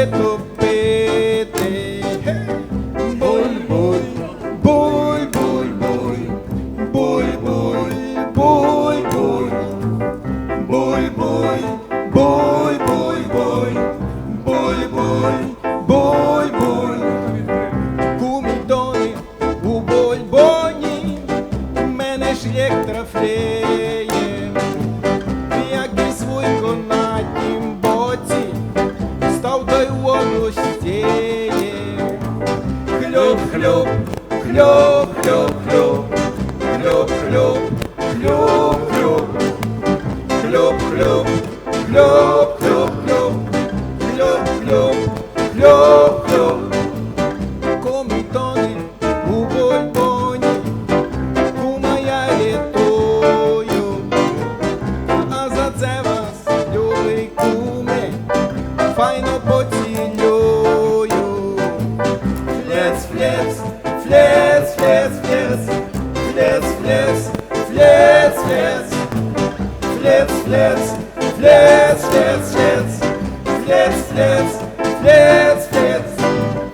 Лето пити, буль-буль, буль-буль, буль-буль, буль-буль, буль-буль, буль-буль, буль-буль, буль-буль, кумідони у бульбоні, мене ж як трофеї. Хлюп, хлюп, хлюп, хлюп, хлюп, хлюп, хлюп, хлюп, хлюп, хлюп, хлюп, хлюп, хлюп, хлюп, хлюп. Комітони у бульбоні, кума я рятую, а за це вас, любий куме, файно поцілюю. Флец, флец, флец, флец, флец, флец, флец, флец, флец, флец, флец, флец, флец, флец, флец, флец, флец, флец.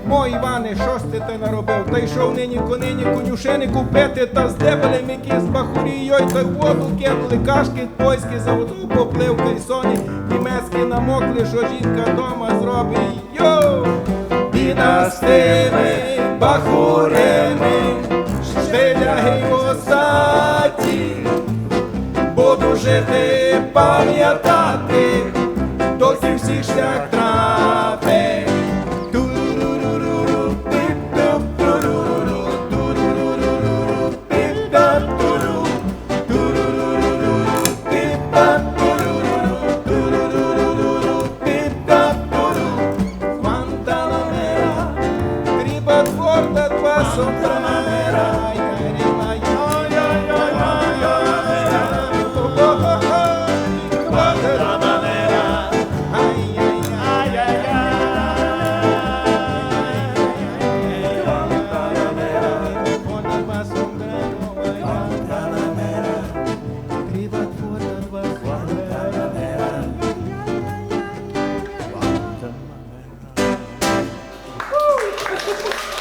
Мой Іване, що ж ти ти наробив? Та йшов нині конині конюшини купити, та з дебелем якісь бахурійой, та воду кинули кашки польські за воду поплив, та й соні німецькі намокли, що жінка дома зробить. Йоу! Біда з тими бахуреми, швиляги косаті, буду жити, пам'ятати, до всіх шлях.